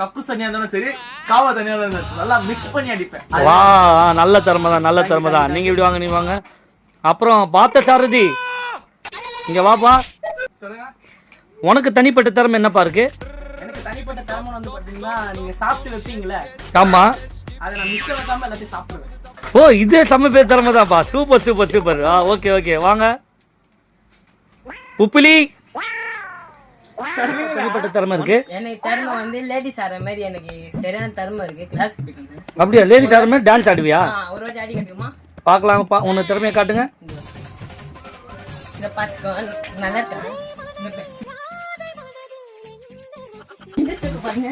கக்கூஸ் தண்ணியா இருந்தாலும் சரி காவா தண்ணியா இருந்தாலும் நல்லா மிக்ஸ் பண்ணி அடிப்பேன். வா நல்ல திறமை தான் நல்ல திறமை தான் நீங்க இப்படி வாங்க நீ வாங்க? அப்புறம் பார்த்த சாரதி. இங்க வாப்பா சொல்லுங்க. உனக்கு தனிப்பட்ட திறமை என்னப்பா இருக்கு? எனக்கு தனிப்பட்ட திறமை வந்து பாத்தீங்கன்னா நீங்க சாப்பிட்டு வைப்பீங்களே ஆமா. அதை நான் மிச்சம் வைக்காம எல்லாத்தையும் சாப்பிடுவேன். ஓ இதே செம்ம பேர் திறமை தான்ப்பா சூப்பர் சூப்பர் சூப்பர். ஆ ஓகே ஓகே. வாங்க. உப்பிலி. தனிப்பட்ட திறமை இருக்கு. எனக்கு திறமை வந்து லேடிஸ் ஆடுற மாதிரி எனக்கு சரியான திறமை இருக்கு. கிளாஸ் பிடிக்கிறது அப்படியா? லேடி திறமை டான்ஸ் ஆடுவியா? ஒரு வாட்டி பார்க்கலாம்ப்பா உன்னை திறமையை காட்டுங்க. பார்த்துக்கோ நல்லா. இது பாருங்க.